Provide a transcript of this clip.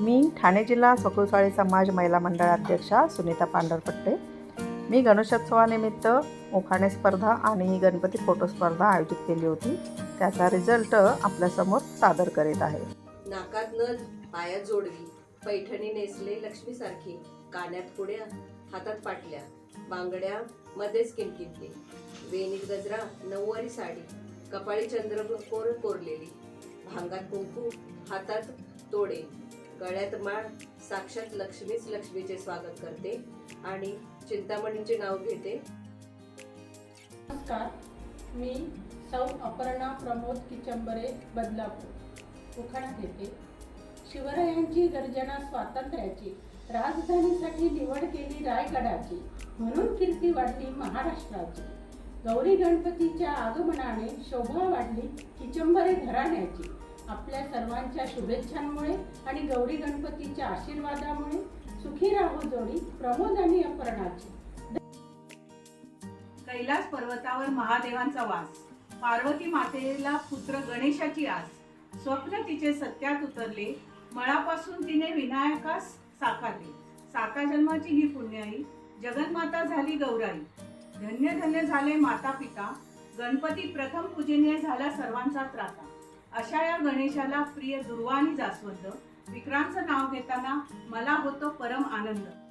मी ठाणे जिल्हा सकुळसाळी समाज महिला मंडळ अध्यक्षा सुनीता पांढरपट्टे. मी गणेशोत्सवानिमित्त उखाणे स्पर्धा आणि गणपती फोटो स्पर्धा आयोजित केली होती. त्याचा रिझल्ट आपल्यासमोर सादर करीत आहे. नाकात नथ पायात जोडवी पैठणी नेसले लक्ष्मीसारखी कान्यात पुड्या हातात पाटल्या बांगड्या मध्येच किणकिणली. वेणीत गजरा नऊवारी साडी कपाळी चंद्रकोर कोरलेली. भांगात कुंकू हातात तोडे गळ्यात माळ साक्षात लक्ष्मीच लक्ष्मीचे स्वागत करते आणि चिंतामणींचे नाव घेते. नमस्कार मी सौ अपर्णा प्रमोद किचंबरे बदलापूर उखाणा घेते. शिवरायांची गर्जना स्वातंत्र्याची राजधानीसाठी निवड केली रायगडाची म्हणून कीर्ती वाढली महाराष्ट्राची. गौरी गणपतीच्या आगमनाने शोभा वाढली किचंबरे घराण्याची. आपल्या सर्वांच्या शुभेच्छांमुळे आणि गौरी गणपतीच्या आशीर्वादामुळे सुखी राहू जोडी प्रमोद आणि अपर्णाची. कैलास पर्वतावर महादेवांचा वास. पार्वती मातेला पुत्र गणेशाची आस. स्वप्न तिचे सत्यात उतरले. मळापासून तिने विनायकास साकारले. साता जन्माची ही पुण्याई जगन्माता झाली गौराई. धन्य धन्य झाले माता पिता गणपती प्रथम पूजनीय झाला सर्वांचा त्राता. अशा या गणेशाला प्रिय दुर्वा आणि जास्वंद. विक्रांतचं नाव घेताना मला होतो परम आनंद.